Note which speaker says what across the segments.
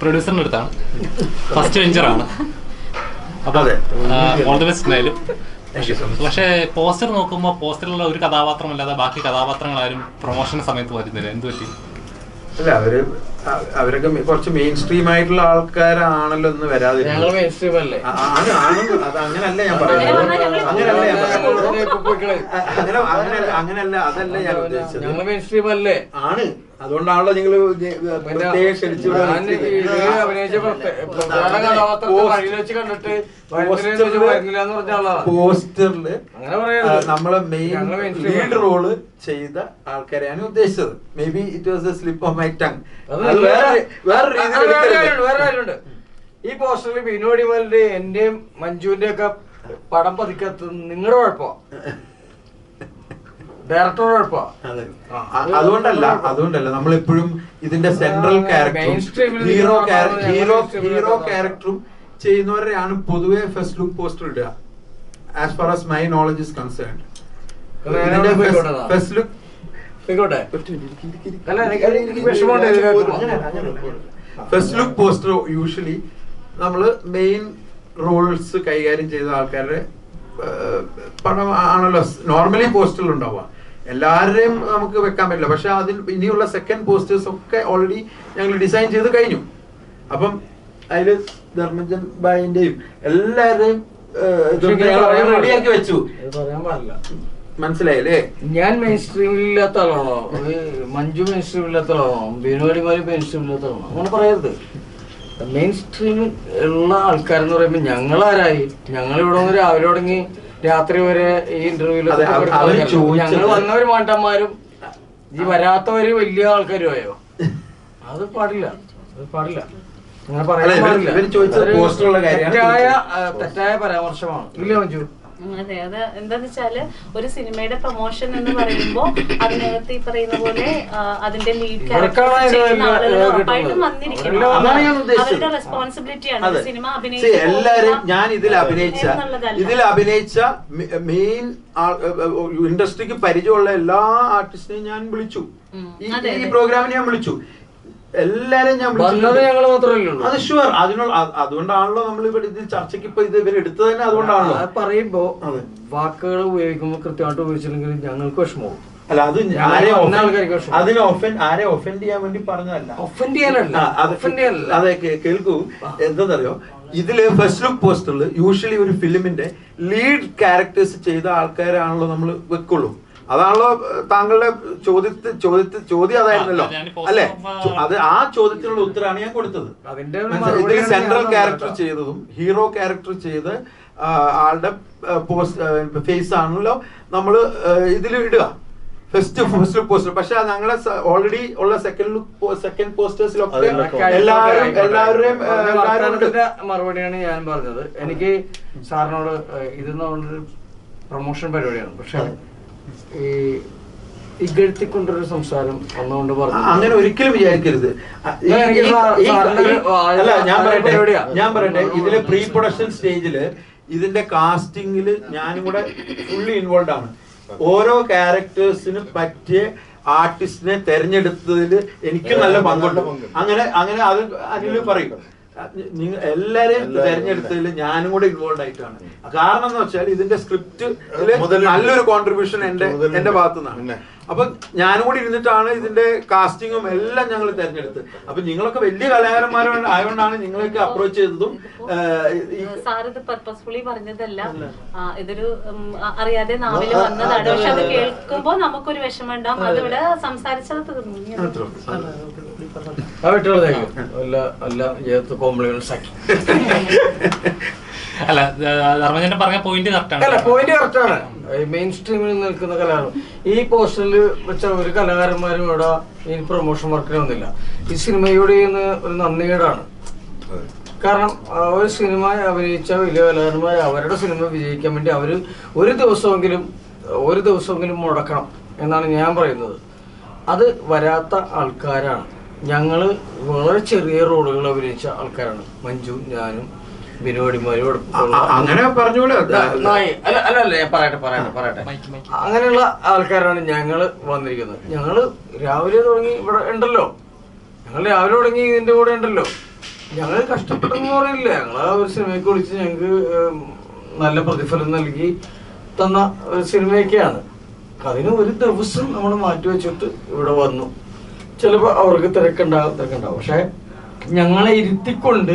Speaker 1: പ്രൊഡ്യൂസറിന്റെ അടുത്താണ്. ഫസ്റ്റ് വെഞ്ചറാണ് അപ്പൊ
Speaker 2: അതെ.
Speaker 1: ഓൾ ദി ബെസ്റ്റ് എന്തായാലും. പക്ഷേ പോസ്റ്റർ നോക്കുമ്പോൾ പോസ്റ്ററിലുള്ള ഒരു കഥാപാത്രമല്ലാതെ ബാക്കി കഥാപാത്രങ്ങൾ ആരും പ്രൊമോഷൻ സമയത്ത് വരുന്നില്ല. എന്ത് പറ്റി?
Speaker 2: അല്ല അവർ അവരൊക്കെ കുറച്ച് മെയിൻ സ്ട്രീം ആയിട്ടുള്ള ആൾക്കാരാണല്ലോ
Speaker 3: ഒന്ന്
Speaker 2: വരാതിരുന്നത്. അങ്ങനല്ല ഞാൻ പറയുന്നത്. അങ്ങനല്ല ഞാൻ പറയുന്നത്
Speaker 3: ഞങ്ങൾ
Speaker 2: അങ്ങനെ അങ്ങനെ അങ്ങനല്ല അതല്ല ഞാൻ ഉദ്ദേശിച്ചത്.
Speaker 3: ഞങ്ങൾ മെയിൻ സ്ട്രീം അല്ലേ?
Speaker 2: ആണ്. അതുകൊണ്ടാണല്ലോ നിങ്ങൾ
Speaker 3: പോസ്റ്ററിൽ
Speaker 2: നമ്മളെ മെയിൻ ലീഡ്. റോൾ ചെയ്ത ആൾക്കാരെയാണ് ഉദ്ദേശിച്ചത്. Maybe it was a slip of my tongue വേറെ വേറെ രീതിയിൽ
Speaker 3: ഈ പോസ്റ്ററിൽ ബിനോടിമലിന്റെ എന്റെയും മഞ്ജുവിന്റെ ഒക്കെ പടം പതിക്കത്ത്. നിങ്ങളുടെ കുഴപ്പമോ ഡയറക്ടറുടെ കുഴപ്പമോ
Speaker 2: അതുകൊണ്ടല്ല അതുകൊണ്ടല്ല അതുകൊണ്ടല്ല. നമ്മളെപ്പോഴും ഇതിന്റെ സെൻട്രൽ ക്യാരക്ടറും ഹീറോ ഹീറോ ഹീറോ ക്യാരക്ടറും ചെയ്യുന്നവരെയാണ് പൊതുവെ ഫസ്റ്റ് ലുക്ക് പോസ്റ്റർ ഇടുക. As far as my knowledge is. First look
Speaker 3: വിഷമമുണ്ട്
Speaker 2: ഫസ്റ്റ് ലുക്ക് പോസ്റ്റർ യൂഷ്വലി നമ്മൾ മെയിൻ റോൾസ് കൈകാര്യം ചെയ്ത ആൾക്കാരുടെ പണം ആണല്ലോ. നോർമലി പോസ്റ്റിൽ ഉണ്ടാവുക എല്ലാവരുടെയും നമുക്ക് വെക്കാൻ പറ്റില്ല. പക്ഷെ അതിൽ ഇനിയുള്ള സെക്കൻഡ് പോസ്റ്റേഴ്സ് ഒക്കെ ഓൾറെഡി ഞങ്ങൾ ഡിസൈൻ ചെയ്ത് കഴിഞ്ഞു. അപ്പം അതിൽ ധർമ്മജൻ ബായിന്റെയും എല്ലാവരുടെയും. റെഡിയാക്കി വെച്ചു. മനസ്സിലായില്ലേ
Speaker 3: ഞാൻ മെയിൻ സ്ട്രീമിൽ ഇല്ലാത്ത ആളാണോ? മഞ്ജു മെയിൻ സ്ട്രീമിൽ ഇല്ലാത്ത ആളാണോ? ബിനോടിമാരി മെയിൻ സ്ട്രീമിൽ ഇല്ലാത്ത ആളാണോ? അങ്ങനെ പറയരുത്. മെയിൻ സ്ട്രീമിൽ ഉള്ള ആൾക്കാരെന്ന് പറയുമ്പോൾ ഞങ്ങളാരായി? ഞങ്ങൾ ഇവിടെ വന്ന് രാവിലെ തുടങ്ങി രാത്രി വരെ ഈ
Speaker 2: ഇന്റർവ്യൂ
Speaker 3: ഞങ്ങൾ വന്നവര് മാണ്ടന്മാരും ഈ വരാത്തവര് വലിയ ആൾക്കാരും ആയോ? അത് പാടില്ല അത് പാടില്ല. അങ്ങനെ പറയാൻ പാടില്ല. തെറ്റായ തെറ്റായ പരാമർശമാണ്. ഇല്ല മഞ്ജു.
Speaker 4: അതെ അത് എന്താന്ന് വെച്ചാൽ ഒരു സിനിമയുടെ പ്രൊമോഷൻ എന്ന് പറയുമ്പോ അതിനകത്ത് ഈ പറയുന്ന പോലെ അതിന്റെ ലീഡ്
Speaker 3: അതിന്
Speaker 4: ചെയ്യുന്ന ആളുകൾ ഉറപ്പായിട്ടും വന്നിരിക്കണം. അവരുടെ റെസ്പോൺസിബിലിറ്റിയാണ്. സിനിമ അഭിനയിച്ച
Speaker 2: ഞാൻ ഇതിൽ അഭിനയിച്ച ഇതിൽ അഭിനയിച്ച മെയിൻ ഇൻഡസ്ട്രിക്ക് പരിചയമുള്ള എല്ലാ ആർട്ടിസ്റ്റിനെയും ഞാൻ വിളിച്ചു. ഈ-. പ്രോഗ്രാമിന് ഞാൻ വിളിച്ചു. എല്ലാരും ഞാൻ അത് ഷുവർ അതിനുള്ള അതുകൊണ്ടാണല്ലോ നമ്മൾ ഇവിടെ ഇത് ചർച്ചയ്ക്ക് ഇപ്പൊ ഇത് ഇവർ എടുത്തു തന്നെ അതുകൊണ്ടാണല്ലോ.
Speaker 3: അത് പറയുമ്പോ
Speaker 2: അതെ.
Speaker 3: വാക്കുകൾ ഉപയോഗിക്കുമ്പോൾ കൃത്യമായിട്ട് ഉപയോഗിച്ചില്ലെങ്കിൽ ഞങ്ങൾക്ക് വിഷമവും
Speaker 2: അല്ല അത് ആരെ അതിനെ ഒഫൻഡ് ആരെ ഒഫൻഡ് ചെയ്യാൻ വേണ്ടി പറഞ്ഞതല്ല.
Speaker 3: ഒഫൻഡ് ചെയ്യാനല്ല.
Speaker 2: അതെ കേൾക്കൂ. എന്താണെന്നറിയോ ഇതിൽ ഫസ്റ്റ് ലുക്ക് പോസ്റ്ററിൽ യൂഷ്വലി ഒരു ഫിലിമിന്റെ ലീഡ് ക്യാരക്ടേഴ്സ് ചെയ്ത ആൾക്കാരാണല്ലോ നമ്മൾ വെക്കുള്ളൂ. അതാണല്ലോ താങ്കളുടെ ചോദ്യത്തിൽ ചോദ്യത്തിൽ ചോദ്യം അതായിരുന്നല്ലോ അല്ലെ? അത് ആ ചോദ്യത്തിനുള്ള ഉത്തരമാണ് ഞാൻ കൊടുത്തത്. ഇതിൽ സെൻട്രൽ ക്യാരക്ടർ ചെയ്തതും ഹീറോ ക്യാരക്ടർ ചെയ്ത് ആളുടെ പോസ്റ്റ് ഫേസ് ആണല്ലോ നമ്മൾ ഇതിൽ ഇടുക. ഫസ്റ്റ് ഫസ്റ്റ് പോസ്റ്റർ പക്ഷെ ഞങ്ങളെ ഓൾറെഡി ഉള്ള സെക്കൻഡ് ലുക്ക് സെക്കൻഡ് പോസ്റ്റേഴ്സിലൊക്കെ എല്ലാവരും. എല്ലാവരുടെയും
Speaker 3: മറുപടിയാണ് ഞാൻ പറഞ്ഞത്. എനിക്ക് സാറിനോട് ഇതെന്ന് ഇത് പ്രൊമോഷൻ പരിപാടിയാണ്. പക്ഷെ ഈ ഇകഴ്ത്തിക്കൊണ്ടൊരു സംസാരം പറഞ്ഞു.
Speaker 2: അങ്ങനെ ഒരിക്കലും വിചാരിക്കരുത്. അല്ല ഞാൻ പറയട്ടെ. ഞാൻ പറയട്ടെ. ഇതിലെ പ്രീ പ്രൊഡക്ഷൻ സ്റ്റേജിൽ ഇതിന്റെ കാസ്റ്റിംഗിൽ ഞാനും കൂടെ ഫുള്ളി ഇൻവോൾവ് ആണ്. ഓരോ ക്യാരക്ടേഴ്സിന് പറ്റിയ ആർട്ടിസ്റ്റിനെ തെരഞ്ഞെടുത്തതിൽ എനിക്ക് നല്ല പങ്കുണ്ട്. അങ്ങനെ അങ്ങനെ അത് അതിൽ പറയും. നിങ്ങൾ എല്ലാരെയും തെരഞ്ഞെടുത്തതിൽ ഞാനും കൂടെ ഇൻവോൾവ് ആയിട്ടാണ്. കാരണം എന്ന് വെച്ചാൽ ഇതിന്റെ സ്ക്രിപ്റ്റ് നല്ലൊരു കോൺട്രിബ്യൂഷൻ എന്റെ എന്റെ ഭാഗത്തു നിന്നാണ്. അപ്പൊ ഞാനും കൂടി ഇരുന്നിട്ടാണ് ഇതിന്റെ കാസ്റ്റിങ്ങും എല്ലാം ഞങ്ങൾ തെരഞ്ഞെടുത്തത് അപ്പൊ നിങ്ങളൊക്കെ വലിയ കലാകാരന്മാരും ആയതുകൊണ്ടാണ് നിങ്ങളൊക്കെ അപ്രോച്ച് ചെയ്തതും സാറിത് ഈ
Speaker 4: സാർ ഇത് പർപ്പസ്ഫുള്ളി പറഞ്ഞതല്ല. ഇതൊരു അറിയാതെ നാവിൽ വന്നതാണ്. പക്ഷെ അത് കേൾക്കുമ്പോ നമുക്കൊരു വിഷമം ഉണ്ടാവും. അതിവിടെ സംസാരിച്ചത് തീർന്നു.
Speaker 3: ആ വിട്ടുകളതേക്ക് അല്ല അല്ല ജീവിതത്തിൽ കോംപ്ലിമെന്റ്സ് ആക്കി
Speaker 1: അല്ല ധർമ്മജന്റെ പറഞ്ഞ പോയിന്റ് കറക്റ്റ്
Speaker 3: അല്ല പോയിന്റ് കറക്റ്റാണ് മെയിൻ സ്ട്രീമിൽ നിൽക്കുന്ന കലാകാരൻ ഈ പോസ്റ്ററിൽ വെച്ച ഒരു കലാകാരന്മാരും ഇവിടെ ഈ പ്രൊമോഷൻ വർക്കിന് വന്നില്ല. ഈ സിനിമയോട് ചെയ്യുന്ന ഒരു നന്ദികേടാണ്. കാരണം ആ, ഒരു സിനിമ അഭിനയിച്ച വലിയ കലാകാരന്മാർ അവരുടെ സിനിമ വിജയിക്കാൻ വേണ്ടി അവർ ഒരു ദിവസമെങ്കിലും ഒരു ദിവസമെങ്കിലും മുടക്കണം എന്നാണ് ഞാൻ പറയുന്നത്. അത് വരാത്ത ആൾക്കാരാണ്. ഞങ്ങൾ വളരെ ചെറിയ റോളുകൾ അഭിനയിച്ച ആൾക്കാരാണ്. മഞ്ജു ഞാനും ബിനോടിമാരും
Speaker 2: അങ്ങനെ
Speaker 3: പറഞ്ഞോളൂ അല്ല അല്ല അല്ല ഞാൻ പറയട്ടെ പറയട്ടെ പറയട്ടെ. അങ്ങനെയുള്ള ആൾക്കാരാണ് ഞങ്ങൾ വന്നിരിക്കുന്നത്. ഞങ്ങൾ രാവിലെ തുടങ്ങി ഇവിടെ ഉണ്ടല്ലോ. ഞങ്ങൾ രാവിലെ തുടങ്ങി ഇതിന്റെ കൂടെ ഉണ്ടല്ലോ. ഞങ്ങൾ കഷ്ടപ്പെട്ടെന്ന് പറയില്ല ഞങ്ങൾ ആ ഒരു സിനിമയ്ക്ക് വിളിച്ച് ഞങ്ങൾക്ക് നല്ല പ്രതിഫലം നൽകി തന്ന ഒരു സിനിമയൊക്കെയാണ്. അതിന് ഒരു ദിവസം നമ്മൾ മാറ്റി വെച്ചിട്ട് ഇവിടെ വന്നു. ചിലപ്പോൾ അവർക്ക് തിരക്കുണ്ടാകും തിരക്കുണ്ടാവും. പക്ഷെ ഞങ്ങളെ ഇരുത്തിക്കൊണ്ട്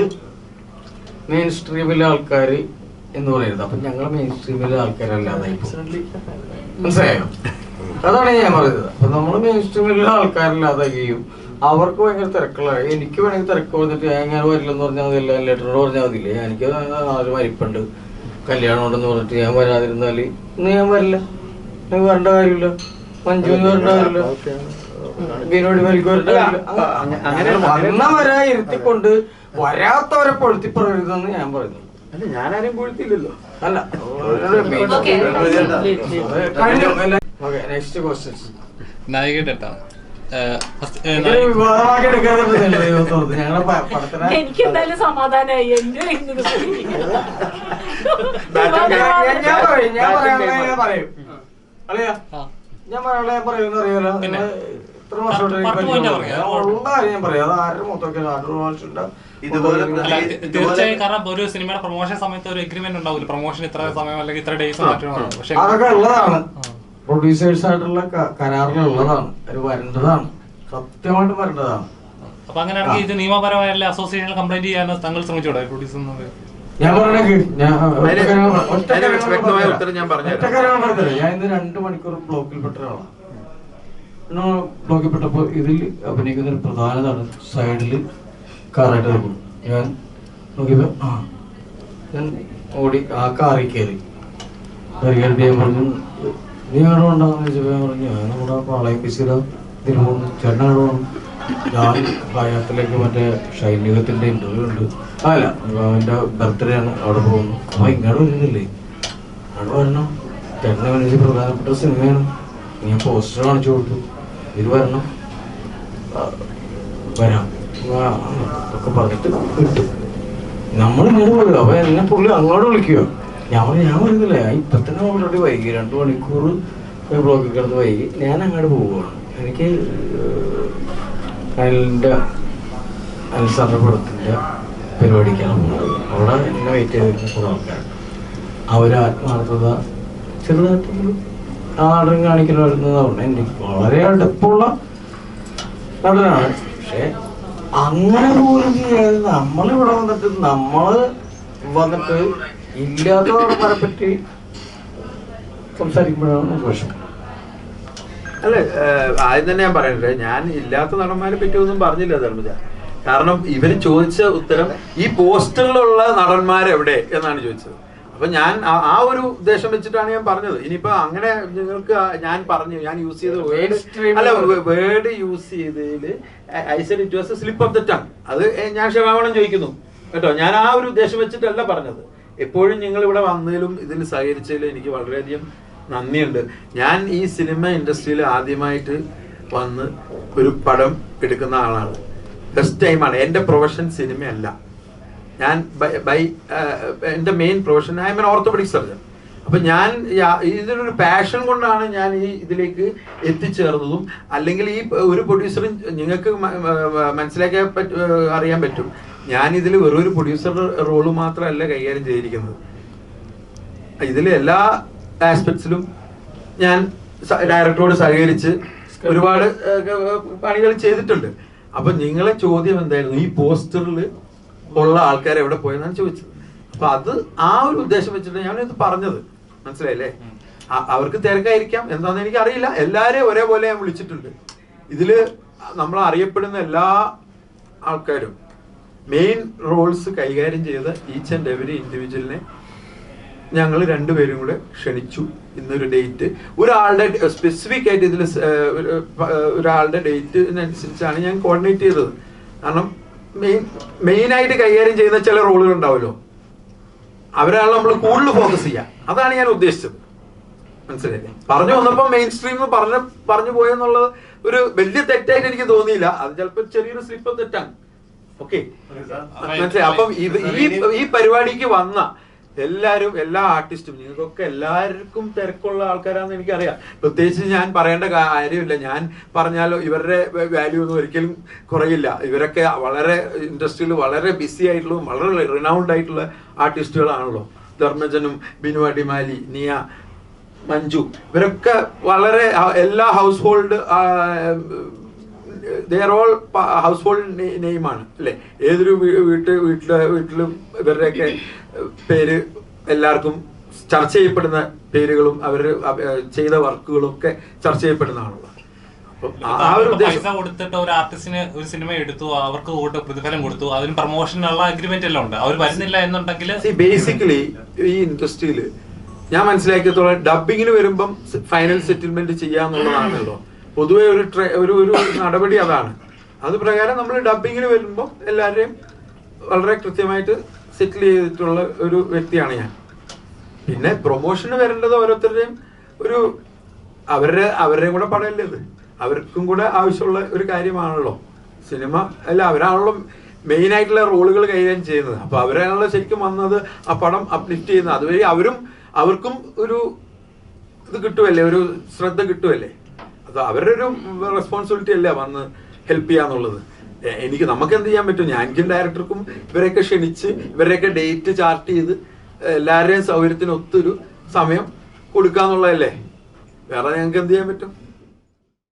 Speaker 3: മെയിൻ സ്ട്രീമിലെ ആൾക്കാർ എന്ന് പറയരുത്. അപ്പൊ ഞങ്ങൾ മെയിൻ സ്ട്രീമിലെ ആൾക്കാരല്ലാതെ മനസ്സിലായോ? അതാണ് ഞാൻ പറയുന്നത്. അപ്പൊ നമ്മൾ മെയിൻ സ്ട്രീമിലെ ആൾക്കാരില്ലാതാകുകയും അവർക്ക് ഭയങ്കര തിരക്കുള്ള എനിക്ക് വേണമെങ്കിൽ തിരക്ക് വന്നിട്ട് ഞാൻ വരില്ലെന്ന് പറഞ്ഞാൽ മതി എല്ലാ ലെറ്ററോട് പറഞ്ഞാൽ മതിയില്ലേ എനിക്ക് ആര് മരിപ്പുണ്ട് കല്യാണം ഉണ്ടെന്ന് പറഞ്ഞിട്ട് ഞാൻ വരാതിരുന്നാൽ ഇന്ന് ഞാൻ വരില്ല. എനിക്ക് വരേണ്ട കാര്യമില്ല. മഞ്ജുവിന് വരേണ്ട കാര്യമില്ല.
Speaker 2: അങ്ങനെ-
Speaker 3: വന്നവരെ ഇരുത്തിക്കൊണ്ട് വരാത്തവരെ പൊഴുത്തി പറയരുതെന്ന് ഞാൻ പറയുന്നു.
Speaker 2: അല്ല ഞാനാരും പൊഴുത്തില്ലല്ലോ
Speaker 3: അല്ല
Speaker 4: Okay.
Speaker 3: ഓക്കെ. നെക്സ്റ്റ് ക്വസ്റ്റ്യൻസ്
Speaker 1: നായികയുടെ അടുത്താണ് ഏഹ്, first, ഏഹ്,
Speaker 3: ഇങ്ങനെ
Speaker 1: നായിക-
Speaker 3: വിവാദമാക്കി എടുക്കാതെ ദൈവത്തോർത്ത് ഞങ്ങളുടെ പ- പടത്തിനെ
Speaker 4: എനിക്ക് എന്തായാലും സമാധാനമായി എന്റെ
Speaker 3: ഞാൻ- ഞാൻ- ഞാൻ പറയും ഞാൻ പറയാനുള്ള ഞാൻ പറയും. ഞാൻ പറയാനുള്ള ഞാൻ പറയുമെന്ന് അറിയാലോ. ഇത്ര വർഷമായിട്ട്. ഞാൻ പറയാം. അത് ആരുടെ മൊത്തമൊക്കെ ആരുടെ മോശമുണ്ട്
Speaker 5: ഇതുപോലെ
Speaker 1: തീർച്ചയായും കാരണം ഒരു സിനിമയുടെ പ്രൊമോഷൻ സമയത്ത് ഒരു എഗ്രിമെന്റ് ഉണ്ടാവില്ല. പ്രൊമോഷൻ ഇത്ര സമയം അല്ലെങ്കിൽ ഇത്ര ഡേയ്സ് മാറ്റണം
Speaker 3: അതൊക്കെ ഉള്ളതാണ്. പ്രൊഡ്യൂസേഴ്സ് ആയിട്ടുള്ള കരാറിലുള്ളതാണ്. അത് വരേണ്ടതാണ്. സത്യമായിട്ട് വരേണ്ടതാണ്.
Speaker 1: അപ്പൊ അങ്ങനെയാണെങ്കിൽ ഇത് നിയമപരമായ അസോസിയേഷൻ കംപ്ലൈന്റ് ചെയ്യാൻ താങ്കൾ ശ്രമിച്ചോടെ പ്രൊഡ്യൂസർ
Speaker 3: ഞാൻ കൂടെ
Speaker 2: വ്യക്തമായ ഉത്തരം ഞാൻ പറഞ്ഞുതരാം.
Speaker 3: ഞാൻ ഇന്ന് രണ്ട് മണിക്കൂർ ബ്ലോക്കിൽപ്പെട്ട ഒരാളാണ്. ഇന്ന് ബ്ലോക്കിൽപ്പെട്ടപ്പോ ഇതിൽ അഭിനയിക്കുന്ന ഒരു പ്രധാന നടൻ സൈഡിൽ കാറായിട്ട് നോക്കും ഞാൻ നോക്കിയപ്പോ ആ ഞാൻ ഓടി ആ കാറിൽ കയറി. കയറിയിട്ട് ഞാൻ പറഞ്ഞു നീ എവിടെ ഉണ്ടാകുന്ന ചോദിച്ചപ്പോ ഞാൻ പറഞ്ഞു ഞാൻ നമ്മുടെ പാളയം ബിസില ഇതിന് പോകുന്നു. ചേട്ടൻ എവിടെ വേണം ഞാൻ മറ്റേ ഷൈനികത്തിന്റെ ഇന്റർവ്യൂ ഉണ്ട് അല്ല അവന്റെ ബർത്ത്ഡേ ആണ് അവിടെ പോകുന്നു. അപ്പൊ ഇങ്ങോട്ട് വരുന്നില്ലേ? അവിടെ വരണം. ചേട്ടനെ പ്രധാനപ്പെട്ട സിനിമയാണ്. ഞാൻ പോസ്റ്റർ കാണിച്ചു കൊടുത്തു. വരണം വരാം. ഒക്കെ പറഞ്ഞിട്ട് കിട്ടും നമ്മൾ ഇങ്ങോട്ട് പോയി അപ്പൊ എന്നെ പുള്ളി അങ്ങോട്ട് വിളിക്കുക. ഞാൻ ഞാൻ പറയുന്നില്ല ഇപ്പൊ തന്നെ ഓൾറെഡി വൈകി. രണ്ടു മണിക്കൂർ ബ്ലോക്കിൽ കിടന്ന് വൈകി. ഞാൻ അങ്ങോട്ട് പോവുകയാണ് എനിക്ക് സാറിന്റെ പടത്തിന്റെ പരിപാടിക്കാണ് പോകുന്നത് അവിടെ എന്നെ വെയിറ്റ് ചെയ്തിരുന്ന കുറെ ആൾക്കാർ അവർ ആത്മാർത്ഥത ചെറുതായിട്ടെങ്കിലും ആ നടൻ കാണിക്കലായിരുന്നത് പറഞ്ഞാൽ എനിക്ക് വളരെ അടുപ്പുള്ള നടനാണ്. പക്ഷെ അങ്ങനെ പോലും ചെയ്യാതെ നമ്മളിവിടെ വന്നിട്ട് നമ്മൾ വന്നിട്ട് ഇല്ലാത്ത നടന്മാരെ പറ്റി സംസാരിക്കുമ്പോഴാണ് വിഷമം.
Speaker 2: അല്ല ആദ്യം തന്നെ ഞാൻ പറയുന്നത് ഞാൻ ഇല്ലാത്ത നടന്മാരെ പറ്റി ഒന്നും പറഞ്ഞില്ല ധർമ്മജ. കാരണം ഇവർ ചോദിച്ച ഉത്തരം ഈ പോസ്റ്ററിലുള്ള നടന്മാരെവിടെ എന്നാണ് ചോദിച്ചത്. അപ്പൊ ഞാൻ ആ- ഒരു ഉദ്ദേശം വെച്ചിട്ടാണ് ഞാൻ പറഞ്ഞത്. ഇനിയിപ്പോ അങ്ങനെ നിങ്ങൾക്ക് ഞാൻ പറഞ്ഞു ഞാൻ യൂസ് ചെയ്ത വേർഡ് അല്ല വേർഡ് യൂസ് ചെയ്തതിൽ I said it was slip of the tongue അത് ഞാൻ ക്ഷമാപണം ചോദിക്കുന്നു. കേട്ടോ ഞാൻ ആ ഒരു ഉദ്ദേശം വെച്ചിട്ടല്ല പറഞ്ഞത്. എപ്പോഴും നിങ്ങൾ ഇവിടെ വന്നതിലും ഇതിൽ സഹകരിച്ചതിലും എനിക്ക് വളരെയധികം നന്ദിയുണ്ട്. ഞാൻ ഈ സിനിമ ഇൻഡസ്ട്രിയിൽ ആദ്യമായിട്ട് വന്ന് ഒരു പടം എടുക്കുന്ന ആളാണ്. ഫസ്റ്റ് ടൈമാണ് എന്റെ പ്രൊഫഷൻ സിനിമയല്ല ഞാൻ ബൈ- ബൈ എന്റെ main profession I an orthopaedic surgeon അപ്പൊ ഞാൻ ഇതിനൊരു പാഷൻ കൊണ്ടാണ് ഞാൻ ഈ ഇതിലേക്ക് എത്തിച്ചേർന്നതും അല്ലെങ്കിൽ ഈ ഒരു പ്രൊഡ്യൂസറും നിങ്ങൾക്ക് മനസ്സിലാക്കാൻ പറ്റ അറിയാൻ പറ്റും. ഞാൻ ഇതിൽ വെറൊരു പ്രൊഡ്യൂസർ റോൾ മാത്രമല്ല കൈകാര്യം ചെയ്തിരിക്കുന്നത്. ഇതിലെ എല്ലാ ആസ്പെക്ട്സിലും ഞാൻ ഡയറക്ടറോട് സഹകരിച്ച് ഒരുപാട് പണികൾ ചെയ്തിട്ടുണ്ട്. അപ്പൊ നിങ്ങളെ ചോദ്യം എന്തായിരുന്നു? ഈ പോസ്റ്ററിൽ ഉള്ള ആൾക്കാർ എവിടെ പോയെന്നാണ് ചോദിച്ചത്. അപ്പൊ അത് ആ ഒരു ഉദ്ദേശം വെച്ചിട്ടാണ് ഞാൻ ഇത് പറഞ്ഞത്. മനസ്സിലായില്ലേ? അവർക്ക് തിരക്കായിരിക്കാം. എന്താന്ന് എനിക്ക് അറിയില്ല എല്ലാരെയും ഒരേപോലെ ഞാൻ വിളിച്ചിട്ടുണ്ട്. ഇതിൽ നമ്മൾ അറിയപ്പെടുന്ന എല്ലാ ആൾക്കാരും മെയിൻ റോൾസ് കൈകാര്യം ചെയ്ത ഈച്ച് ആൻഡ് എവരി ഇൻഡിവിജ്വലിനെ ഞങ്ങൾ രണ്ടുപേരും കൂടെ ക്ഷണിച്ചു. ഇന്നൊരു ഡേറ്റ് ഒരാളുടെ സ്പെസിഫിക് ആയിട്ട് ഇതിൽ ഒരാളുടെ ഡേറ്റിനനുസരിച്ചാണ് ഞാൻ കോർഡിനേറ്റ് ചെയ്തത്. കാരണം മെയിൻ ആയിട്ട് കൈകാര്യം ചെയ്യുന്ന ചില റോളുകൾ ഉണ്ടാവുമല്ലോ. അവരാണ് നമ്മൾ കൂടുതൽ ഫോക്കസ് ചെയ്യുക അതാണ് ഞാൻ ഉദ്ദേശിച്ചത്. മനസ്സിലായില്ലേ? പറഞ്ഞു വന്നപ്പോൾ മെയിൻ സ്ട്രീം പറഞ്ഞു പറഞ്ഞ പറഞ്ഞു പോയെന്നുള്ളത് ഒരു വലിയ തെറ്റായിട്ട് എനിക്ക് തോന്നിയില്ല. അത് ചിലപ്പോൾ ചെറിയൊരു സ്ലിപ്പ് തെറ്റാണ്. ഓക്കെ മനസ്സിലായി? അപ്പം ഇത് ഈ ഈ പരിപാടിക്ക് വന്ന എല്ലാവരും എല്ലാ ആർട്ടിസ്റ്റും നിങ്ങൾക്കൊക്കെ എല്ലാവർക്കും തിരക്കുള്ള ആൾക്കാരാണെന്ന് എനിക്കറിയാം. പ്രത്യേകിച്ച് ഞാൻ പറയേണ്ട കാര്യമില്ല. ഞാൻ പറഞ്ഞാലോ ഇവരുടെ വാല്യൂ ഒന്നും ഒരിക്കലും കുറയില്ല. ഇവരൊക്കെ വളരെ ഇൻഡസ്ട്രിയിൽ വളരെ ബിസി ആയിട്ടുള്ള വളരെ റിനൗണ്ട് ആയിട്ടുള്ള ആർട്ടിസ്റ്റുകളാണല്ലോ ധർമ്മജനും ബിനു അടിമാലി നിയ മഞ്ജു. ഇവരൊക്കെ വളരെ എല്ലാ household they're all household നെയിമാണ് അല്ലേ? ഏതൊരു വീട്ട് വീട്ടിലെ വീട്ടിലും ഇവരുടെയൊക്കെ പേര് എല്ലാവർക്കും ചർച്ച ചെയ്യപ്പെടുന്ന പേരുകളും അവർ ചെയ്ത വർക്കുകളും ഒക്കെ ചർച്ച ചെയ്യപ്പെടുന്നതാണുള്ളത്. അപ്പം ആ- ആ ഒരു
Speaker 1: താങ്കൾ
Speaker 2: ഉദ്ദേശം
Speaker 1: പൈസ കൊടുത്തിട്ട് ഒരു ആർട്ടിസ്റ്റിന് ഒരു സിനിമ എടുത്തു അവർക്ക് കൂട്ട് പ്രതിഫലം കൊടുത്തു അതിന് പ്രൊമോഷനുള്ള അഗ്രിമെന്റ് എല്ലാം ഉണ്ട്. അവർ വരുന്നില്ല എന്നുണ്ടെങ്കിൽ
Speaker 2: ബേസിക്കലി ഈ ഇൻഡസ്ട്രിയിൽ ഞാൻ മനസ്സിലാക്കിയത്തോളം ഡബിങ്ങിന് വരുമ്പം ഫൈനൽ സെറ്റിൽമെന്റ് ചെയ്യാന്നുള്ളതാണല്ലോ. പൊതുവെ ഒരു ഒരു ഒരു നടപടി അതാണ്. അത് പ്രകാരം നമ്മൾ ഡബിങ്ങിന് വരുമ്പോൾ എല്ലാവരെയും വളരെ കൃത്യമായിട്ട് സെറ്റിൽ ചെയ്തിട്ടുള്ള ഒരു വ്യക്തിയാണ് ഞാൻ. പിന്നെ പ്രൊമോഷന് വരേണ്ടത് ഓരോരുത്തരുടെയും ഒരു അവരുടെ അവരുടെയും കൂടെ പടമല്ലേ ഇത്. അവർക്കും കൂടെ ആവശ്യമുള്ള ഒരു കാര്യമാണല്ലോ. സിനിമ അല്ല അവരാണല്ലോ മെയിൻ ആയിട്ടുള്ള റോളുകൾ കൈകാര്യം ചെയ്യുന്നത്. അപ്പൊ അവരാണല്ലോ ശരിക്കും വന്നത് ആ പടം അപ്ലിഫ്റ്റ് ചെയ്യുന്നത്. അതുവഴി അവരും അവർക്കും ഒരു ഇത് കിട്ടുമല്ലേ ഒരു ശ്രദ്ധ കിട്ടുമല്ലേ അത് അവരുടെ ഒരു റെസ്പോൺസിബിലിറ്റി അല്ലേ വന്ന് ഹെൽപ്പ് ചെയ്യാന്നുള്ളത്. എനിക്ക് നമുക്ക് എന്ത് ചെയ്യാൻ പറ്റും? ഞാൻ എനിക്കും ഡയറക്ടർക്കും ഇവരെയൊക്കെ ക്ഷണിച്ച് ഇവരെയൊക്കെ ഡേറ്റ് ചാർട്ട് ചെയ്ത് എല്ലാവരുടെയും സൗകര്യത്തിന് ഒത്തൊരു സമയം കൊടുക്കാന്നുള്ളതല്ലേ? വേറെ ഞങ്ങൾക്ക് എന്ത് ചെയ്യാൻ പറ്റും?